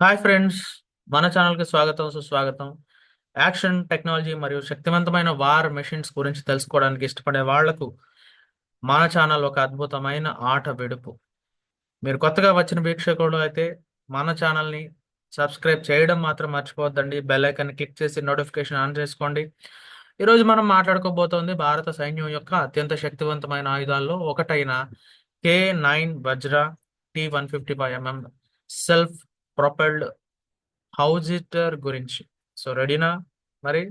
Hi friends మన ఛానల్కి స్వాగతం సుస్వాగతం. యాక్షన్ టెక్నాలజీ మరియు శక్తివంతమైన వార్ మెషిన్స్ గురించి తెలుసుకోవడానికి ఇష్టపడే వాళ్ళకు మన ఛానల్ ఒక అద్భుతమైన ఆట వెడుపు. మీరు కొత్తగా వచ్చిన వీక్షకులు అయితే మన ఛానల్ని సబ్స్క్రైబ్ చేయడం మాత్రం మర్చిపోవద్దండి. బెల్ ఐకన్ క్లిక్ చేసి నోటిఫికేషన్ ఆన్ చేసుకోండి. ఈరోజు మనం మాట్లాడుకోబోతోంది భారత సైన్యం యొక్క అత్యంత శక్తివంతమైన ఆయుధాల్లో ఒకటైన K nine Vajra T one fifty five MM self propelled హౌజిటర్ గురించి. సో రెడీనా మరి?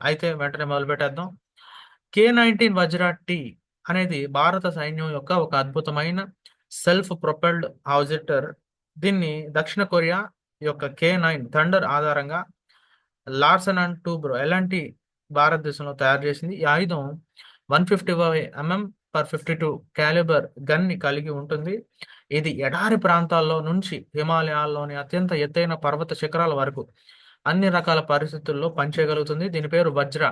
అయితే వెంటనే మొదలు పెట్టేద్దాం కే నైన్టీన్ వజ్రా టీ అనేది భారత సైన్యం యొక్క ఒక అద్భుతమైన సెల్ఫ్ ప్రొపెల్డ్ హౌజిటర్ దీన్ని దక్షిణ కొరియా యొక్క కే నైన్ థండర్ ఆధారంగా లార్సన్ అండ్ టూబ్రో ఎలాంటి భారతదేశంలో తయారు చేసింది. ఈ ఆయుధం one fifty five MM per fifty two calibre గన్ని కలిగి ఉంటుంది. ఇది ఎడారి ప్రాంతాల్లో నుంచి హిమాలయాల్లోని అత్యంత ఎత్తైన పర్వత శిఖరాల వరకు అన్ని రకాల పరిస్థితుల్లో పనిచేయగలుగుతుంది. దీని పేరు వజ్ర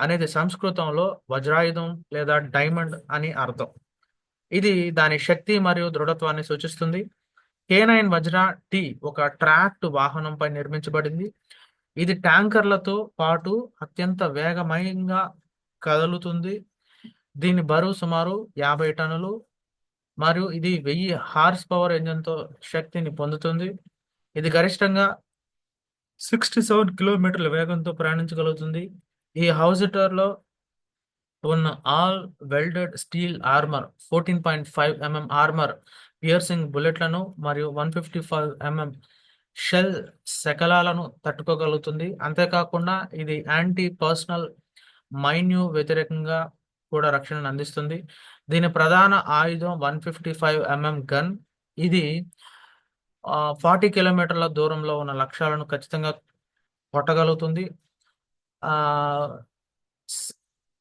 అనేది సంస్కృతంలో వజ్రాయుధం లేదా డైమండ్ అని అర్థం. ఇది దాని శక్తి మరియు దృఢత్వాన్ని సూచిస్తుంది. కే నైన్ వజ్ర టీ ఒక ట్రాక్ట్ వాహనంపై నిర్మించబడింది. ఇది ట్యాంకర్లతో పాటు అత్యంత వేగమయంగా కదులుతుంది. దీని బరువు సుమారు యాభై టన్నులు మరియు ఇది వెయ్యి హార్స్ పవర్ ఇంజన్తో శక్తిని పొందుతుంది. ఇది గరిష్టంగా సిక్స్టీ సెవెన్ కిలోమీటర్ల వేగంతో ప్రయాణించగలుగుతుంది. ఈ హౌజిటర్లో ఉన్న all welded steel armour fourteen point five MM armour piercing బుల్లెట్లను మరియు one fifty five MM shell శకలాలను తట్టుకోగలుగుతుంది. అంతేకాకుండా ఇది యాంటీ పర్సనల్ మైన్యూ వ్యతిరేకంగా కూడా రక్షణను అందిస్తుంది. దీని ప్రధాన ఆయుధం one fifty five MM gun. ఇది ఫార్టీ కిలోమీటర్ల దూరంలో ఉన్న లక్ష్యాలను ఖచ్చితంగా కొట్టగలుగుతుంది.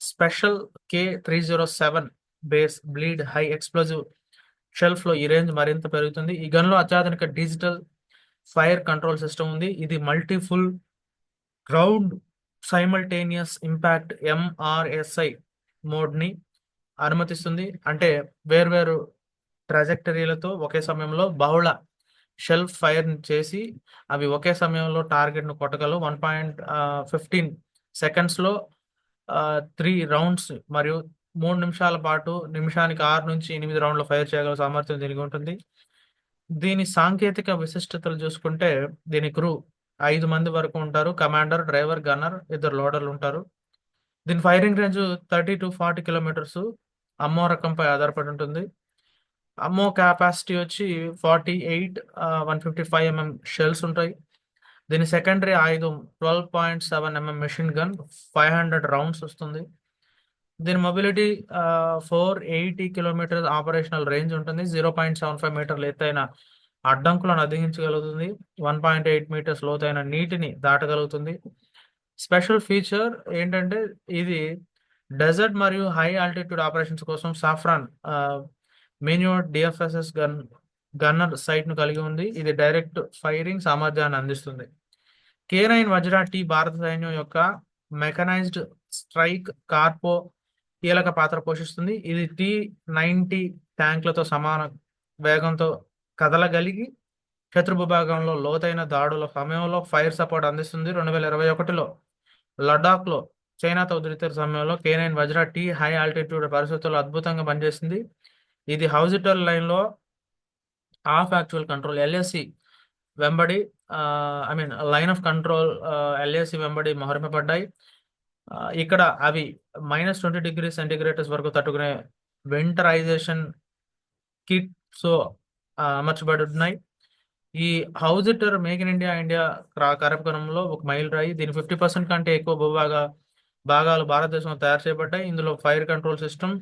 Special K three zero seven base bleed high explosive షెల్ఫ్లో ఈ రేంజ్ మరింత పెరుగుతుంది. ఈ గన్లో అత్యాధునిక డిజిటల్ ఫైర్ కంట్రోల్ సిస్టమ్ ఉంది. ఇది multiple round simultaneous impact MRSI మోడ్ని అనుమతిస్తుంది. అంటే వేర్వేరు ట్రాజెక్టరీలతో ఒకే సమయంలో బహుళ షెల్ఫ్ ఫైర్ చేసి అవి ఒకే సమయంలో టార్గెట్ను కొట్టగలవు. వన్ పాయింట్ ఫిఫ్టీన్ సెకండ్స్లో త్రీ రౌండ్స్ మరియు మూడు నిమిషాల పాటు నిమిషానికి ఆరు నుంచి ఎనిమిది రౌండ్లు ఫైర్ చేయగల సామర్థ్యం దీనికి ఉంటుంది. దీని సాంకేతిక విశిష్టతలు చూసుకుంటే దీని క్రూ ఐదు మంది వరకు ఉంటారు. కమాండర్ డ్రైవర్ గన్నర్ ఇద్దరు లోడర్లు ఉంటారు. దీని firing range thirty to forty kilometres ammo రకంపై ఆధారపడి ఉంటుంది. అమ్మో కెపాసిటీ వచ్చి forty eight one fifty five MM shells ఉంటాయి. దీని సెకండరీ ఆయుధం twelve point seven MM machine gun five hundred rounds వస్తుంది. దీని mobility four eighty kilometre operational range ఉంటుంది. Zero point seven five మీటర్లు ఎత్తైన అడ్డంకులను అధిగించగలుగుతుంది వన్ పాయింట్ ఎయిట్ మీటర్స్ లోతైన నీటిని దాటగలుగుతుంది. స్పెషల్ ఫీచర్ ఏంటంటే ఇది డెజర్ట్ మరియు హై ఆల్టిట్యూడ్ ఆపరేషన్స్ కోసం సాఫ్రాన్ మెన్యూ డిఎఫ్ఎస్ఎస్ గన్ గన్నర్ సైట్ను కలిగి ఉంది. ఇది డైరెక్ట్ ఫైరింగ్ సామర్థ్యాన్ని అందిస్తుంది. కే నైన్ వజ్రా టీ భారత సైన్యం యొక్క మెకనైజ్డ్ స్ట్రైక్ కార్పో కీలక పాత్ర పోషిస్తుంది. ఇది టీ నైన్టీ ట్యాంకులతో సమాన వేగంతో కదలగలిగి శత్రుభూభాగంలో లోతైన దాడుల సమయంలో ఫైర్ సపోర్ట్ అందిస్తుంది రెండు వేల ఇరవై ఒకటిలో. లడాఖ్లో చైనాతో ఉధృత సమయంలో K nine Vajra T high altitude పరిస్థితుల్లో అద్భుతంగా పనిచేసింది. ఇది హౌజిటర్ లైన్లో ఆఫ్ యాక్చువల్ కంట్రోల్ ఎల్ఎస్సి వెంబడి I mean line of control LSC వెంబడి మొహరింపబడ్డాయి. ఇక్కడ అవి మైనస్ ట్వంటీ డిగ్రీ సెంటిగ్రేటర్స్ వరకు తట్టుకునే వింటరైజేషన్ కిట్ సో అమర్చబడి ఉన్నాయి ఈ హౌజిటర్ మేక్ ఇన్ ఇండియా ఇండియా కార్యక్రమంలో ఒక మైల్ రాయి. దీని ఫిఫ్టీ పర్సెంట్ కంటే ఎక్కువ భూభాగా భాగాలు భారతదేశంలో తయారు చేయబడ్డాయి. ఇందులో fire control system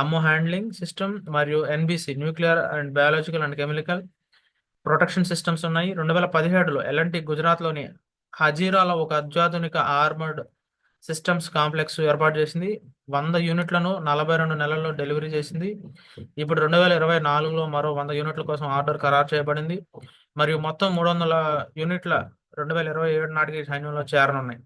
ammo handling system మరియు NBC nuclear and biological and chemical protection systems ఉన్నాయి. రెండు వేల పదిహేడులో ఎల్ఎన్టి గుజరాత్లోని హజీరాలో ఒక అత్యాధునిక ఆర్మర్డ్ సిస్టమ్స్ కాంప్లెక్స్ ఏర్పాటు చేసింది. వంద యూనిట్లను నలభై రెండు నెలల్లో డెలివరీ చేసింది. ఇప్పుడు రెండు వేల ఇరవై నాలుగులో మరో వంద యూనిట్ల కోసం ఆర్డర్ ఖరారు చేయబడింది. మరియు మొత్తం మూడు వందల యూనిట్ల రెండు వేల ఇరవై ఏడు నాటికి సైన్యంలో చేరనున్నాయి.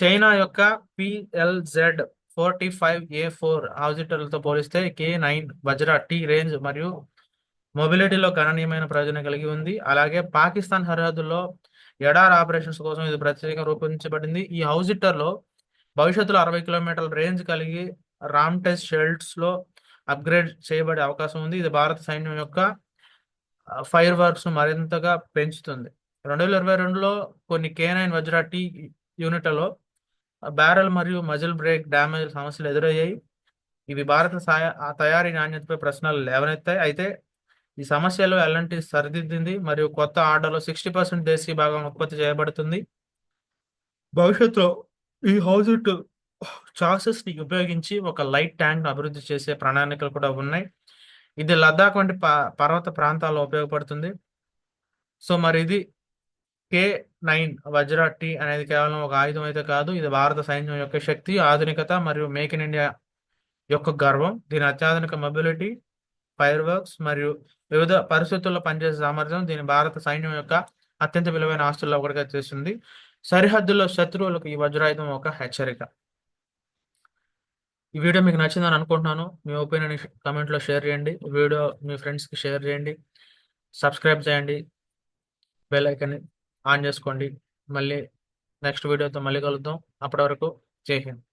చైనా యొక్క PLZ forty five A four ఆజిటర్లతో పోలిస్తే K nine Vajra T range మరియు మొబిలిటీలో గణనీయమైన ప్రయోజనం కలిగి ఉంది. అలాగే పాకిస్తాన్ సరిహద్దుల్లో ఎడార్ ఆపరేషన్స్ కోసం ఇది ప్రత్యేకంగా రూపొందించబడింది. ఈ హౌజిటర్లో భవిష్యత్తులో అరవై కిలోమీటర్ల రేంజ్ కలిగి రామ్టెస్ షెల్ట్స్లో అప్గ్రేడ్ చేయబడే అవకాశం ఉంది. ఇది భారత సైన్యం యొక్క ఫైర్ వర్క్స్ మరింతగా పెంచుతుంది. రెండు వేల ఇరవై రెండులో కొన్ని కే నైన్ వజ్రా టీ యూనిట్లలో బ్యారెల్ మరియు మజిల్ బ్రేక్ డ్యామేజ్ సమస్యలు ఎదురయ్యాయి. ఇవి భారత సాయ ఆ తయారీ నాణ్యతపై ప్రశ్నలు లేవనెత్తాయి. అయితే ఈ సమస్యలు ఎలాంటి సరిదిద్దింది మరియు కొత్త ఆర్డర్లో సిక్స్టీ పర్సెంట్ దేశీయ భాగం ఉత్పత్తి చేయబడుతుంది. భవిష్యత్తులో ఈ హౌజిట్ చాసెస్ని ఉపయోగించి ఒక లైట్ ట్యాంక్ అభివృద్ధి చేసే ప్రణాళికలు కూడా ఉన్నాయి. ఇది లద్దాఖ్ వంటి ప- పర్వత ప్రాంతాల్లో ఉపయోగపడుతుంది. సో మరి ఇది కే నైన్ వజ్రా టీ అనేది కేవలం ఒక ఆయుధం అయితే కాదు ఇది భారత సైన్యం యొక్క శక్తి ఆధునికత మరియు మేక్ ఇన్ ఇండియా యొక్క గర్వం. దీని అత్యాధునిక మొబిలిటీ ఫైర్ వర్క్స్ మరియు వివిధ పరిస్థితుల్లో పనిచేసే సామర్థ్యం దీని భారత సైన్యం యొక్క అత్యంత విలువైన ఆస్తుల్లో ఒకటిగా చేస్తుంది. సరిహద్దుల్లో శత్రువులకు ఈ వజ్రాయుధం ఒక హెచ్చరిక. ఈ వీడియో మీకు నచ్చిందని అనుకుంటున్నాను. మీ ఒపీనియన్ కమెంట్లో షేర్ చేయండి. వీడియో మీ ఫ్రెండ్స్కి షేర్ చేయండి. సబ్స్క్రైబ్ చేయండి. బెల్ ఐకన్ ఆన్ చేసుకోండి. మళ్ళీ నెక్స్ట్ వీడియోతో మళ్ళీ కలుద్దాం. అప్పటి వరకు జై హింద్.